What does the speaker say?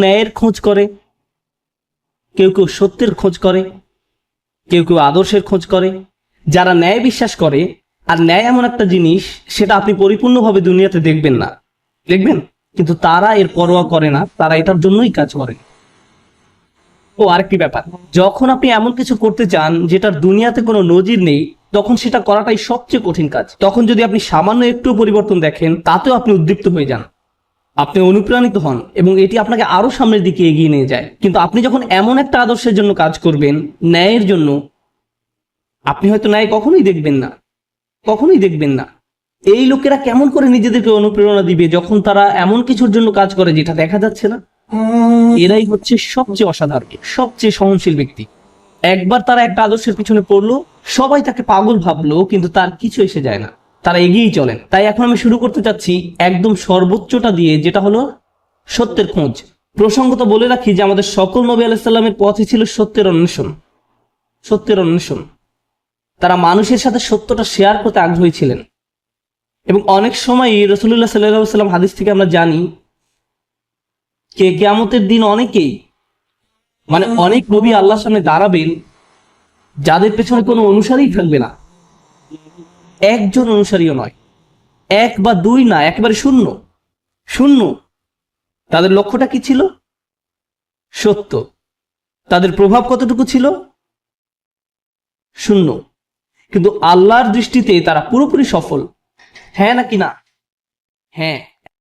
ন্যায়ের খোঁজ করে, কেউ কেউ সত্যের খোঁজ করে, কেউ কেউ আদর্শের খোঁজ করে। যারা ন্যায় বিশ্বাস করে, আর ন্যায় এমন একটা জিনিস, সেটা আপনি পরিপূর্ণভাবে দুনিয়াতে দেখবেন না। দেখবেন? কিন্তু তারা এর পরোয়া করে না, তারা এটার জন্যই কাজ করে। ও, আরেকটি ব্যাপার। যখন আপনি এমন কিছু করতে চান, যেটার দুনিয়াতে কোনো নজির নেই, তখন সেটা করাটাই সবচেয়ে কঠিন কাজ। তখন যদি আপনি সামান্য একটু পরিবর্তন দেখেন, তাতেও আপনি উদ্দীপ্ত হয়ে যান। আপনি অনুপ্রাণিত হন এবং এটি আপনাকে আরও সামনের দিকে এগিয়ে নিয়ে যায়। কিন্তু আপনি যখন এমন একটা আদর্শের জন্য কাজ করবেন, ন্যায়ের জন্য, আপনি হয়তো ন্যায় কখনোই দেখবেন না, কখনোই দেখবেন না। এই লোকেরা কেমন করে নিজেদেরকে অনুপ্রেরণা দিবে যখন তারা এমন কিছুর জন্য কাজ করে যেটা দেখা যাচ্ছে না? এরাই হচ্ছে সবচেয়ে অসাধারণ, সবচেয়ে সহনশীল ব্যক্তি। একবার তারা একটা আদর্শের পিছনে পড়ল, সবাই তাকে পাগল ভাবলো, কিন্তু তার কিছু এসে যায় না। তারা এগিয়েই চলেন। তাই এখন আমি শুরু করতে চাচ্ছি একদম সর্বোচ্চটা দিয়ে, যেটা হলো সত্যের খোঁজ। প্রসঙ্গত বলে রাখি যে আমাদের সকল নবী আলাইসাল্লামের পথই ছিল সত্যের অন্বেষণ। সত্যের অন্বেষণ। তারা মানুষের সাথে সত্যটা শেয়ার করতে আগ্রহী ছিলেন। এবং অনেক সময়ই রসুল্লাহ সাল্লাহ সাল্লাম হাদিস থেকে আমরা জানি কে কেয়ামতের দিন অনেকেই মানে অনেক নবী আল্লাহর সামনে দাঁড়াবেন, যাদের পেছনে কোনো অনুসারী থাকবে না। একজন অনুসারীও নয়। এক বা দুই না, একেবারে শূন্য। শূন্য। তাদের লক্ষ্যটা কি ছিল? সত্য। তাদের প্রভাব কতটুকু ছিল? শূন্য। কিন্তু আল্লাহর দৃষ্টিতে তারা পুরোপুরি সফল। হ্যাঁ নাকি না? হ্যাঁ।